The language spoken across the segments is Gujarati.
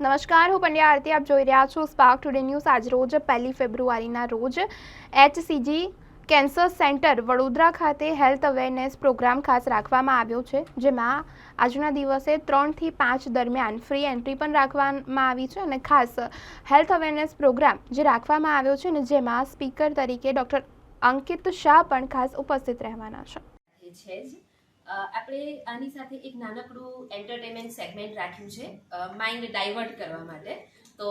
નમસ્કાર, હું પંડ્યા આરતી, આપ જોઈ રહ્યા છો સ્પાર્ક ટુડે ન્યૂઝ આજ રોજ પહેલી ફેબ્રુઆરીના રોજ એચસીજી કેન્સર સેન્ટર વડોદરા ખાતે હેલ્થ અવેરનેસ પ્રોગ્રામ ખાસ રાખવામાં આવ્યો છે, જેમાં આજના દિવસે ત્રણથી પાંચ દરમિયાન ફ્રી એન્ટ્રી પણ રાખવામાં આવી છે અને ખાસ હેલ્થ અવેરનેસ પ્રોગ્રામ જે રાખવામાં આવ્યો છે ને જેમાં સ્પીકર તરીકે ડૉક્ટર અંકિત શાહ પણ ખાસ ઉપસ્થિત રહેવાના છે. આપણે આની સાથે એક નાનકડું એન્ટરટેનમેન્ટ સેગમેન્ટ રાખ્યું છે માઇન્ડ ડાયવર્ટ કરવા માટે. તો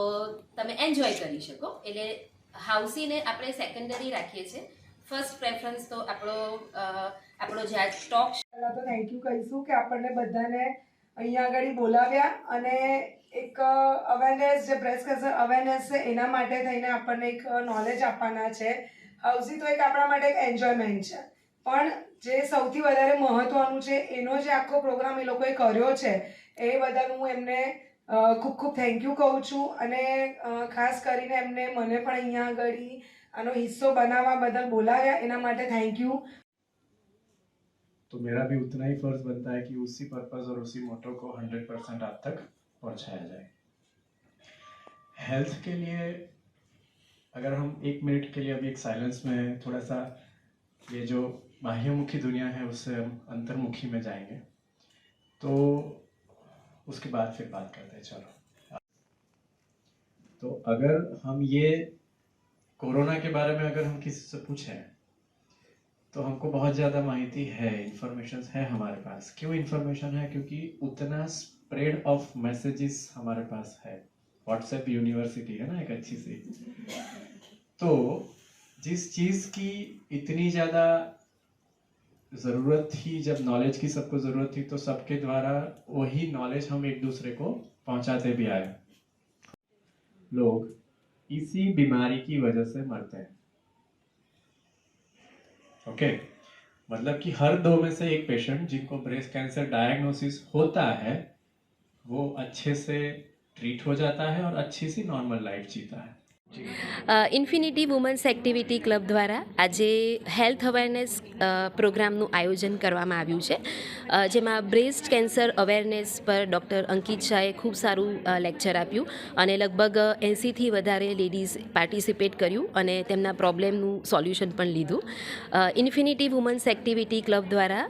તમે એન્જોય કરી શકો. એટલે હાઉસીને આપણે સેકન્ડરી રાખીએ છીએ. ફર્સ્ટ પ્રેફરન્સ તો આપણો આપણો જ્યાં સ્ટોક ટોક પહેલા તો થેન્ક યુ કહીશું કે આપણને બધાને અહીંયા આગળ બોલાવ્યા અને એક અવેરનેસ જે બ્રેસ્ટ કેન્સર અવેરનેસ છે, એના માટે થઈને આપણને એક નોલેજ આપવાના છે. હાઉસી તો એક આપણા માટે એક એન્જોયમેન્ટ છે. પણ જે સૌથી વધારે મહત્વનું છે એનો જે આખો પ્રોગ્રામ એ લોકોએ કર્યો છે એ બદલ હું એમને અ, ખૂબ ખૂબ થેન્ક યુ કહું છું અને અ, ખાસ કરીને એમને મને પણ અહીંયા આગળ આનો હિસ્સો બનાવવા બદલ બોલાવ્યા એના માટે થેન્ક યુ तो मेरा भी उतना ही फर्ज बनता है कि उसी पर्पस और उसी मोटो को हंड्रेड परसेंट आप तक पहुंचाया जाए हेल्थ के लिए अगर हम एक मिनट के लिए अभी एक साइलेंस में थोड़ा सा ये जो बाह्यमुखी दुनिया है उससे हम अंतर्मुखी में जाएँगे। तो उसके बाद फिर बात करते हैं, चलो। तो अगर हम ये कोरोना के बारे में अगर हम किसी से पूछें तो हमको बहुत ज़्यादा माहिती है इन्फॉर्मेशन है हमारे पास। क्यों इन्फॉर्मेशन है? क्योंकि उतना स्प्रेड ऑफ़ मैसेजेस हमारे पास है। व्हाट्सएप यूनिवर्सिटी है ना एक अच्छी सी। तो जिस चीज़ की इतनी ज़्यादा ज़रूरत थी, जब नॉलेज की सबको ज़रूरत थी तो सबके द्वारा वही नॉलेज हम एक दूसरे को पहुंचाते भी आए। लोग इसी बीमारी की वजह से मरते हैं। Okay okay. मतलब कि हर दो में से एक पेशेंट जिनको ब्रेस्ट कैंसर डायग्नोसिस होता है, वो अच्छे से ट्रीट हो जाता है और अच्छी सी नॉर्मल लाइफ जीता है। ઇન્ફિનિટી વુમન્સ એક્ટિવિટી ક્લબ દ્વારા આજે હેલ્થ અવેરનેસ પ્રોગ્રામનું આયોજન કરવામાં આવ્યું છે. જેમાં બ્રેસ્ટ કેન્સર અવેરનેસ પર ડૉક્ટર અંકિત શાહે ખૂબ સારું લેક્ચર આપ્યું અને લગભગ એંસીથી વધારે લેડીઝ પાર્ટિસિપેટ કર્યું અને તેમના પ્રોબ્લેમનું સોલ્યુશન પણ લીધું. ઇન્ફિનિટી વુમન્સ એક્ટિવિટી ક્લબ દ્વારા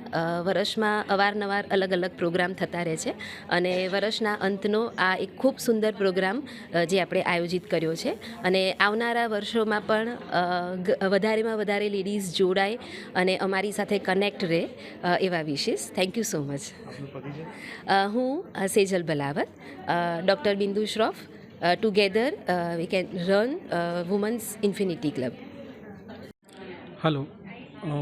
વર્ષમાં અવારનવાર અલગ અલગ પ્રોગ્રામ થતા રહે છે અને વર્ષના અંતનો આ એક ખૂબ સુંદર પ્રોગ્રામ જે આપણે આયોજિત કર્યો છે. અને આવનારા વર્ષોમાં પણ વધારેમાં વધારે લેડીઝ જોડાય અને અમારી સાથે કનેક્ટ રહે એવા વિશેષ. થેન્ક યુ સો મચ હું Sejal Balavat doctor Bindu Shroff together we can run women's infinity club hello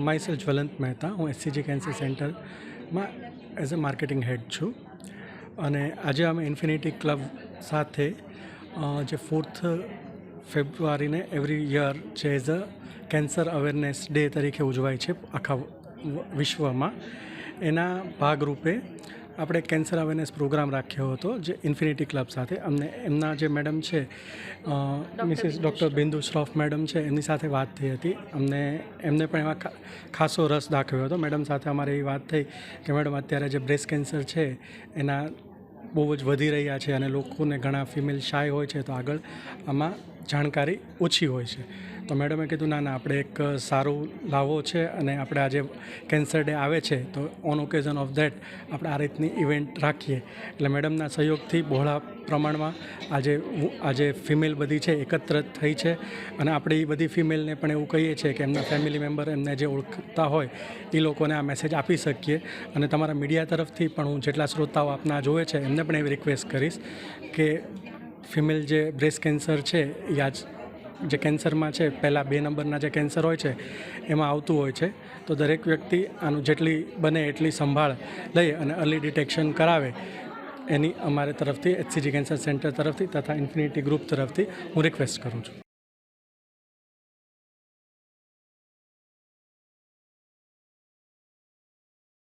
my Jwalant Mehta હું એસસીજી કેન્સર સેન્ટરમાં એઝ અ માર્કેટિંગ હેડ છું. અને આજે અમે ઇન્ફિનિટી ક્લબ સાથે જે ફોર્થ ફેબ્રુઆરીને એવરી યર જે as a cancer awareness day તરીકે ઉજવાય છે આખા વિશ્વમાં. એના ભાગરૂપે આપણે કેન્સર અવેરનેસ પ્રોગ્રામ રાખ્યો હતો જે ઇન્ફિનિટી ક્લબ સાથે. અમને એમના જે મેડમ છે Mrs doctor Bindu Shroff madam છે એમની સાથે વાત થઈ હતી. અમને એમને પણ એમાં ખાસો રસ દાખવ્યો હતો. મેડમ સાથે અમારે એવી વાત થઈ કે મેડમ અત્યારે જે બ્રેસ્ટ કેન્સર છે એના બહુ જ વધી રહ્યા છે અને લોકોને ઘણા ફિમેલ શાય હોય છે, તો આગળ આમાં જાણકારી ઓછી હોય છે. તો મેડમે કીધું, ના ના, આપણે એક સારું લાવો છે અને આપણે આજે કેન્સર ડે આવે છે, તો ઓન ઓકેઝન ઓફ ધેટ આપણે આ રીતની ઇવેન્ટ રાખીએ. એટલે મેડમના સહયોગથી બહોળા પ્રમાણમાં આજે આજે ફિમેલ બધી છે, એકત્ર થઈ છે અને આપણે એ બધી ફિમેલને પણ એવું કહીએ છીએ કે એમના ફેમિલી મેમ્બર એમને જે ઓળખતા હોય, એ લોકોને આ મેસેજ આપી શકીએ. અને તમારા મીડિયા તરફથી પણ હું જેટલા શ્રોતાઓ આપના જોવે છે, એમને પણ એવી રિક્વેસ્ટ કરીશ કે ફિમેલ જે બ્રેસ્ટ કેન્સર છે એ જે કેન્સરમાં છે, પહેલાં બે નંબરના જે કેન્સર હોય છે, એમાં આવતું હોય છે. તો દરેક વ્યક્તિ આનું જેટલી બને એટલી સંભાળ લઈ અને અર્લી ડિટેક્શન કરાવે. એની અમારે તરફથી એચસીજી કેન્સર સેન્ટર તરફથી તથા ઇન્ફિનિટી ગ્રુપ તરફથી હું રિક્વેસ્ટ કરું છું.